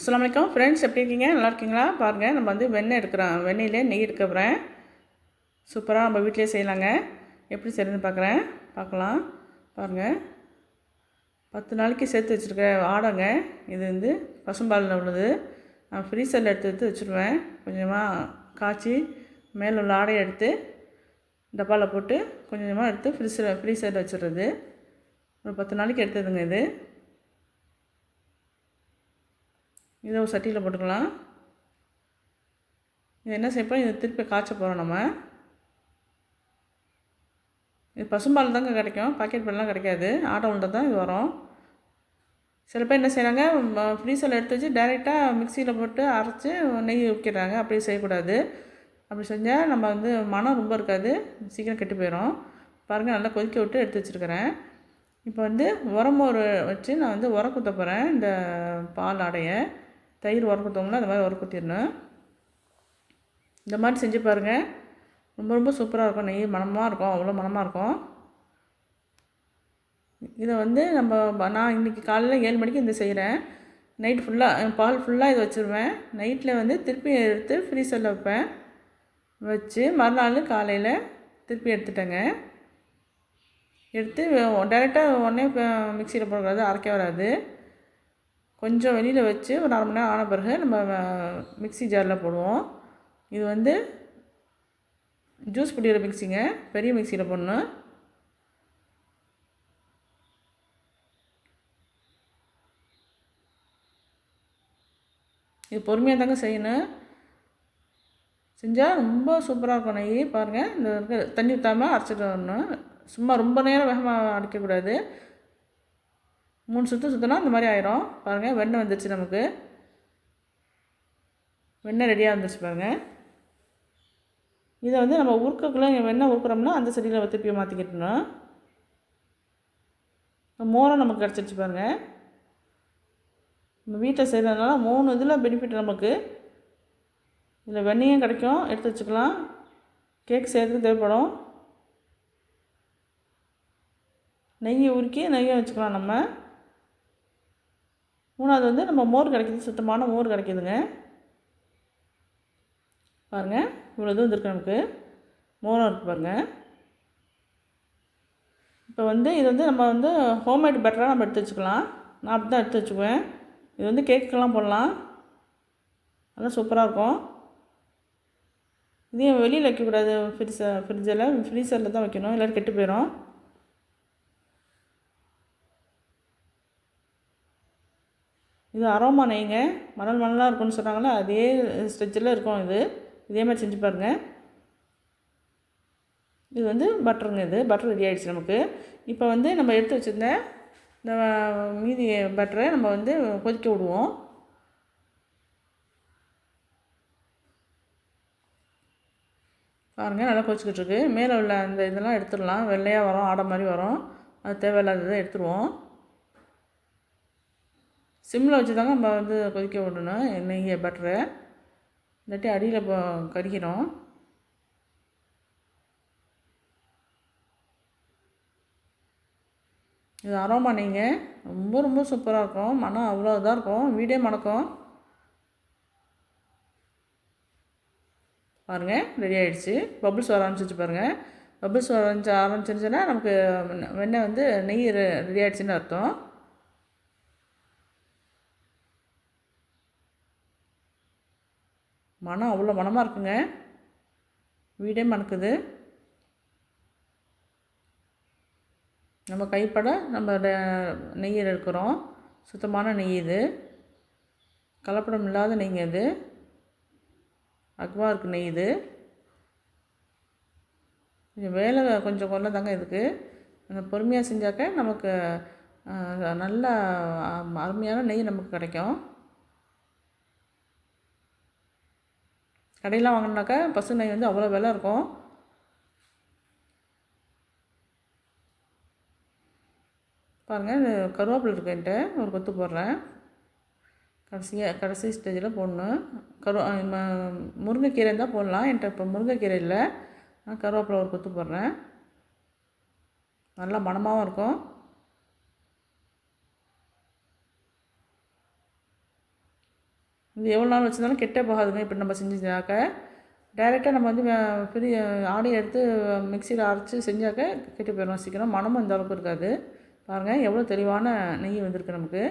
அஸ்லாம் வலைக்கம் ஃப்ரெண்ட்ஸ் எப்படி இருக்கீங்க? நல்லா இருக்கீங்களா? பாருங்கள் நம்ம வந்து வெண்ணெய் எடுக்கிறோம். வெண்ணெயிலே நெய் எடுக்க போகிறேன் சூப்பராக நம்ம வீட்டிலே செய்யலாங்க. எப்படி செய்யறதுன்னு பார்க்குறேன் பார்க்கலாம் பாருங்கள் பத்து நாளைக்கு சேர்த்து வச்சுருக்க ஆடைங்க. இது வந்து பசும்பாலில் உள்ளது. நான் ஃப்ரீசரில் எடுத்து எடுத்து வச்சுருவேன். கொஞ்சமாக காய்ச்சி மேலே உள்ள ஆடையை எடுத்து டப்பாவில் போட்டு கொஞ்சமாக எடுத்து ஃப்ரீசர் ஃப்ரீசரில் வச்சுடுறது. ஒரு பத்து நாளைக்கு எடுத்ததுங்க இது. இதை ஒரு சட்டியில் போட்டுக்கலாம். இது என்ன செய்யப்போம் இதை திருப்பி காய்ச்ச போகிறோம் நம்ம. இது பசும்பால் தாங்க கிடைக்கும். பாக்கெட் பால்லாம் கிடைக்காது. ஆட்டோ உண்டை தான் இது வரும். சில பேர் என்ன செய்கிறாங்க ஃப்ரீசரில் எடுத்து வச்சு டைரெக்டாக மிக்சியில் போட்டு அரைச்சி நெய் ஊற்றிடுறாங்க அப்படி செய்யக்கூடாது. அப்படி செஞ்சால் நம்ம வந்து மனம் ரொம்ப இருக்காது. சீக்கிரம் கெட்டு போயிடும் பாருங்கள் நல்லா கொதிக்க விட்டு எடுத்து வச்சுருக்கிறேன். இப்போ வந்து உரமோர் வச்சு நான் வந்து உரம் குத்த போகிறேன் இந்த பால் ஆடையை. தயிர் உர அந்த மாதிரி உரக்குத்திடணும் இந்த மாதிரி செஞ்சு பாருங்கள் ரொம்ப ரொம்ப சூப்பராக இருக்கும். நெய் மணமாக இருக்கும். அவ்வளோ மணமாக இருக்கும். இதை வந்து நம்ம நான் இன்றைக்கி காலையில் ஏழு மணிக்கு இந்த செய்கிறேன் நைட் ஃபுல்லாக பால் ஃபுல்லாக இதை வச்சுருவேன். நைட்டில் வந்து திருப்பி எடுத்து ஃப்ரீசரில் வைப்பேன். வச்சு மறுநாள் காலையில் திருப்பி எடுத்துட்டேங்க. எடுத்து டைரெக்டாக உடனே மிக்சியில் போடக்கூடாது அரைக்க வராது. கொஞ்சம் வெளியில் வச்சு ஒரு அரை மணி நேரம் ஆன பிறகு நம்ம மிக்சி மிக்ஸி ஜாரில் போடுவோம். இது வந்து ஜூஸ் பிடிக்கிற மிக்ஸிங்க. பெரிய மிக்சியில் போடணும். இது பொறுமையாக தாங்க செய்யணும். செஞ்சால் ரொம்ப சூப்பராக இருக்கும் நெய். பாருங்கள் இந்த தண்ணி ஊற்றாமல் அரைச்சிட்டு வரணும். சும்மா ரொம்ப நேரம் வேகமாக அடிக்கக்கூடாது மூணு சுற்று சுற்றினா இந்த மாதிரி ஆயிரும். பாருங்கள் வெண்ணெய் வந்துருச்சு நமக்கு. வெண்ணெய் ரெடியாக வந்துருச்சு பாருங்கள் இதை வந்து நம்ம உருக்கக்குள்ளே வெண்ணெய் உருக்குறோம்னா அந்த செடியில் திருப்பி மாற்றிக்கிட்டணும் மோரம் நமக்கு கிடச்சிருச்சு பாருங்கள் நம்ம வீட்டில் செய்கிறதுனால மூணு இதில் பெனிஃபிட் நமக்கு. இதில் வெண்ணையும் கிடைக்கும் எடுத்து வச்சுக்கலாம். கேக் செய்கிறதுக்கு தேவைப்படும். நெய்யை உருக்கி நெய்யை வச்சுக்கலாம் நம்ம. மூணாவது வந்து நம்ம மோர் கிடைக்குது சுத்தமான மோர் கிடைக்கிதுங்க. பாருங்கள் இவ்வளோ இது வந்துருக்கு நமக்கு. மோரம் இருக்குது பாருங்கள் இப்போ வந்து இது வந்து நம்ம வந்து ஹோம்மேட் பெட்டராக நம்ம எடுத்து வச்சுக்கலாம். நான் அப்படி தான் எடுத்து வச்சுக்குவேன். இது வந்து கேக்குக்கெல்லாம் போடலாம். நல்லா சூப்பராக இருக்கும். இதையும் வெளியில் வைக்கக்கூடாது ஃப்ரிட்ஜ ஃப்ரிட்ஜில் ஃப்ரீசரில் தான் வைக்கணும். எல்லோரும் கெட்டு போயிடும் இது அரோமா நெய்ங்க. மணல் மணலாக இருக்கும்னு சொன்னாங்களே அதே ஸ்டெச்சில் இருக்கும் இது. இதே மாதிரி செஞ்சு பாருங்கள் இது வந்து பட்டருங்க இது. பட்டர் ரெடி ஆகிடுச்சு நமக்கு. இப்போ வந்து நம்ம எடுத்து வச்சுருந்த இந்த மீதி பட்டரை நம்ம வந்து கொதிக்க விடுவோம். பாருங்கள் நல்லா கொதிச்சுக்கிட்டு இருக்கு. மேலே உள்ள அந்த இதெல்லாம் எடுத்துடலாம். வெள்ளையாக வரும் ஆடை மாதிரி வரும். அது தேவையில்லாததை எடுத்துருவோம். சிம்மில் வச்சு தாங்க நம்ம வந்து கொதிக்க விடணும் நெய்யை பட்டரை இல்லாட்டி அடியில் இப்போ கறிக்கிறோம் இது அரோமா நீங்கள் ரொம்ப ரொம்ப சூப்பராக இருக்கும். மனம் அவ்வளோ இதாக இருக்கும். வீடே மணக்கும். பாருங்கள் ரெடி ஆகிடுச்சு பபிள்ஸ் வர ஆரம்பிச்சிச்சு பாருங்கள் பப்புள்ஸ் வர ஆரம்பிச்சு ஆரம்பிச்சிருச்சுன்னா நமக்கு வெண்ணெய் வந்து நெய் ரெடி ஆகிடுச்சின்னு அர்த்தம். மனம் அவ்வளோ மனமாக இருக்குங்க. வீடே மணக்குது. நம்ம கைப்பட நம்ம நெய்யில் எடுக்கிறோம். சுத்தமான நெய் இது. கலப்படம் இல்லாத நெய்ங்க இது அக்வா இருக்கு நெய் இது. கொஞ்சம் வேலை கொஞ்சம் கொள்ள தாங்க இதுக்கு. அந்த பொறுமையாக செஞ்சாக்க நமக்கு நல்ல அருமையான நெய் நமக்கு கிடைக்கும். கடையில் வாங்கினாக்கா பசு நெய் வந்து அவ்வளோ விலை இருக்கும். பாருங்கள் இது கருவேப்பிலை இருக்கு என்கிட்ட. ஒரு கொத்து போடுறேன். கடைசியாக கடைசி ஸ்டேஜில் போடணும். கரு முருங்கைக்கீரை இருந்தால் போடலாம். என்கிட்ட இப்போ முருங்கைக்கீரை இல்லை. நான் கருவேப்பிலை ஒரு கொத்து போடுறேன். நல்லா மணமாகவும் இருக்கும். இது எவ்வளோ நாள் வச்சுருந்தாலும் கெட்டே போகாதுங்க. இப்படி நம்ம செஞ்சாக்க டைரெக்டாக நம்ம வந்து பெரிய ஆடி எடுத்து மிக்சியில் அரைச்சி செஞ்சாக்க கெட்டு போயிடும். சீக்கிரம் மனமும் இந்த அளவுக்கு இருக்காது. பாருங்கள் எவ்வளோ தெளிவான நெய் வந்திருக்கு நமக்கு.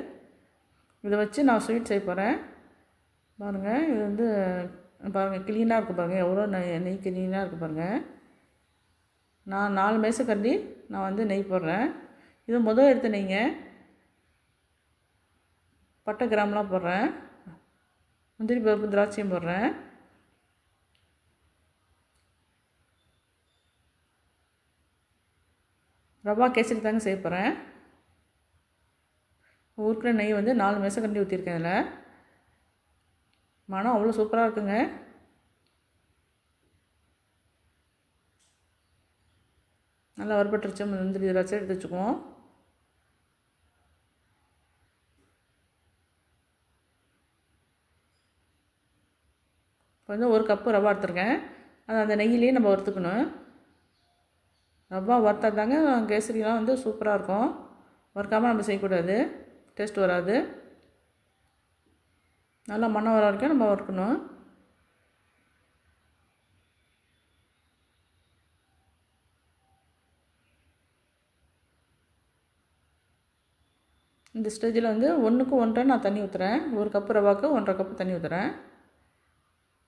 இதை வச்சு நான் ஸ்வீட் செய்ய போகிறேன் பாருங்கள் இது வந்து பாருங்கள் க்ளீனாக இருக்குது பாருங்கள் எவ்வளோ நெய் நெய் க்ளீனாக இருக்குது பாருங்கள் நான் நாலு மேசக்கண்டி நான் வந்து நெய் போடுறேன். இது முதல் எடுத்த நெய்ங்க. பட்டை கிராம்லாம் போடுறேன். முந்திரி பருப்பு திராட்சையும் போடுறேன். ரவா கேசரி தாங்க செய்ய போகிறேன் ஊருக்குற நெய் வந்து நாலு மேசக்கண்டி ஊற்றிருக்கேன் அதில் மனம் அவ்வளோ சூப்பராக இருக்குங்க. நல்லா வறுபட்டுருச்சு. முந்திரி திராட்சை எடுத்து வச்சுக்குவோம். கொஞ்சம் வந்து ஒரு கப்பு ரவா எடுத்துருக்கேன். அது அந்த நெய்யிலேயே நம்ம வறுத்துக்கணும். ரவா வறுத்தா தாங்க கேசரிலாம் வந்து சூப்பராக இருக்கும். வறுக்காமல் நம்ம செய்யக்கூடாது. டேஸ்ட் வராது. நல்லா மண்ணம் வர வரைக்கும் நம்ம வறுக்கணும். இந்த ஸ்டேஜில் வந்து ஒன்றுக்கு ஒன்றரை நான் தண்ணி ஊற்றுறேன் ஒரு கப்பு ரவாக்கு ஒன்றரை கப்பு தண்ணி ஊற்றுறேன்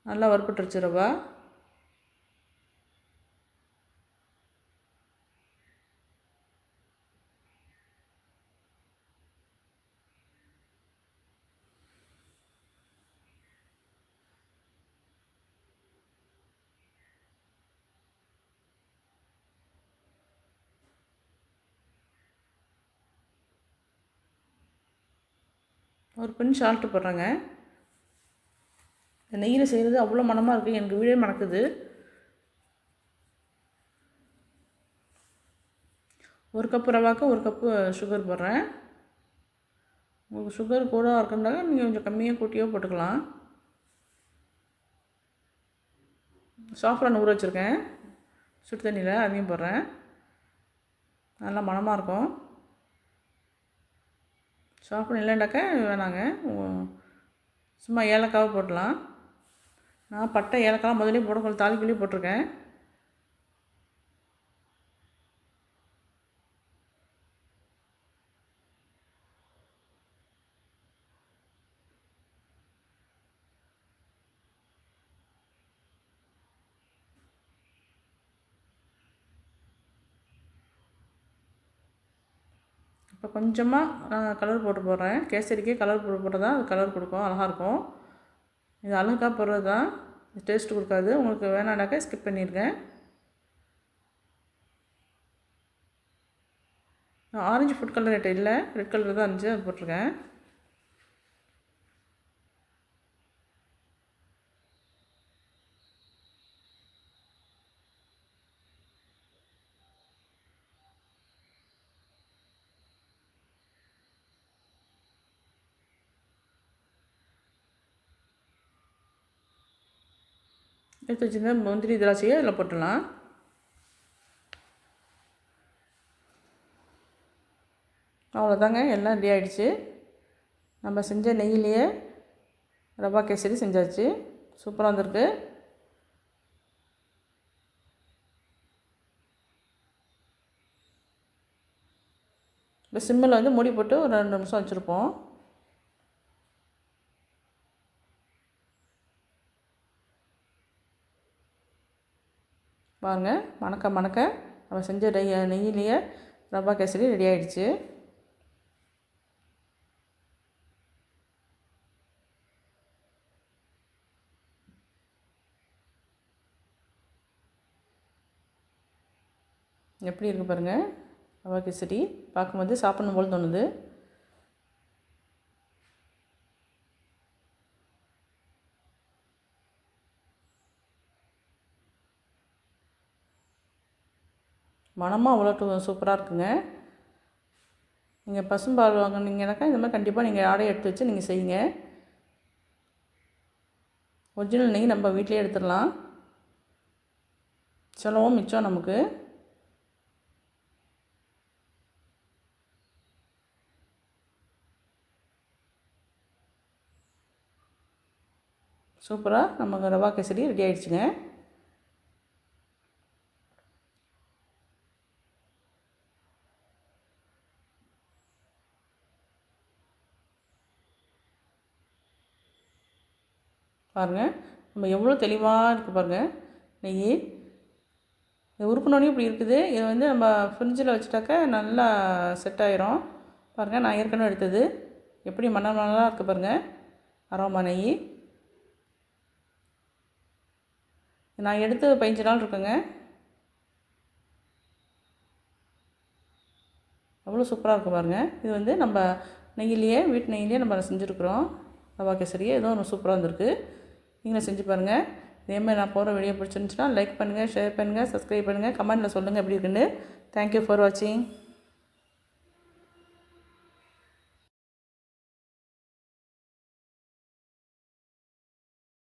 நல்லா ஒர்க் ரவா. ஒரு பின் சால்ட்டு போடுறேங்க. இந்த நெய்யில் செய்கிறது அவ்வளோ மனமாக இருக்குது எனக்கு வீடே மணக்குது. ஒரு கப்பு ரவாக்கு ஒரு கப்பு சுகர் போடுறேன். உங்களுக்கு சுகர் கூட இருக்குன்றாங்க நீங்கள் கொஞ்சம் கம்மியாக கூட்டியோ போட்டுக்கலாம். சாஃப்ரான் ஊற வச்சுருக்கேன். சுடு தண்ணியில் அதையும் போடுறேன். நல்லா மணமாக இருக்கும். சாஃப்ரான் இல்லைண்டாக்க வேணாங்க. சும்மா ஏலக்காவை போடலாம். நான் பட்டை ஏலக்காய் முதலே போட கொஞ்சம் தாலிக்குள்ளேயே போட்டிருக்கேன். இப்போ கொஞ்சமாக நான் கலர் போட்டு போடுறேன். கேசரிக்கே கலர் போட்டு போட்டால் தான் அது கலர் கொடுக்கும் அழகாக இருக்கும். இது அழகாக போடுறது தான். டேஸ்ட் கொடுக்காது. உங்களுக்கு வேணான்னாக்கா ஸ்கிப் பண்ணியிருக்கேன் ஆரஞ்சு ஃபுட் கலர் ரேட்டு இல்லை. ரெட் கலர் தான் இருந்துச்சு அது போட்டிருக்கேன். எடுத்து வச்சுருந்தா முந்திரி திராட்சையை அதில் போட்டுடலாம். அவ்வளோதாங்க. எல்லாம் ரெடி ஆகிடுச்சு நம்ம செஞ்ச நெய்யிலேயே ரவா கேசரி செஞ்சாச்சு. சூப்பராக வந்திருக்கு. இப்போ சிம்மில் வந்து மூடி போட்டு ஒரு ரெண்டு நிமிஷம் வச்சுருப்போம். பாருங்கள் மணக்க மணக்க நம்ம செஞ்ச நெய் நெய்யிலேயே ரவா கேசரி ரெடி ஆகிடுச்சு எப்படி இருக்குது பாருங்கள் ரவா கேசரி. பார்க்கும்போது சாப்பிடணும் போல் தோணுது. மனமாக அவ்வளோ டூ சூப்பராக இருக்குங்க. நீங்கள் பசும்பால் வாங்கினீங்கனாக்கா இந்த மாதிரி கண்டிப்பாக நீங்கள் ஆடை எடுத்து வச்சு நீங்கள் செய்யுங்க. ஒரிஜினல் நெய் நம்ம வீட்டிலே எடுத்துடலாம். செலவும் மிச்சம் நமக்கு. சூப்பராக நமக்கு ரவா கேசரி ரெடி ஆகிடுச்சுங்க பாருங்கள் நம்ம எவ்வளோ தெளிவாக இருக்குது பாருங்கள் நெய் இது உருக்குனோடனே இப்படி இருக்குது. இது வந்து நம்ம ஃப்ரிட்ஜில் வச்சுட்டாக்க நல்லா செட் ஆயிரும். பாருங்கள் நான் ஏற்கனவே எடுத்தது. எப்படி மணல் மணலாக இருக்குது பாருங்கள் அரோமா நெய். நான் எடுத்து பதினஞ்சு நாள் இருக்குங்க. அவ்வளோ சூப்பராக இருக்கும் பாருங்கள் இது வந்து நம்ம நெய்யிலேயே வீட்டு நெய்யிலேயே நம்ம செஞ்சுருக்குறோம். ரவா கேசரியே எதுவும் ஒன்று சூப்பராக இருந்திருக்கு நீங்களும் செஞ்சு பாருங்கள் இதேமாதிரி நான் போகிற வீடியோ பிடிச்சிருந்துச்சுன்னா லைக் பண்ணுங்கள் ஷேர் பண்ணுங்கள் சப்ஸ்கிரைப் பண்ணுங்கள் கமெண்ட்டில் சொல்லுங்கள் எப்படி இருக்குன்னு. தேங்க்யூ ஃபார் வாட்சிங்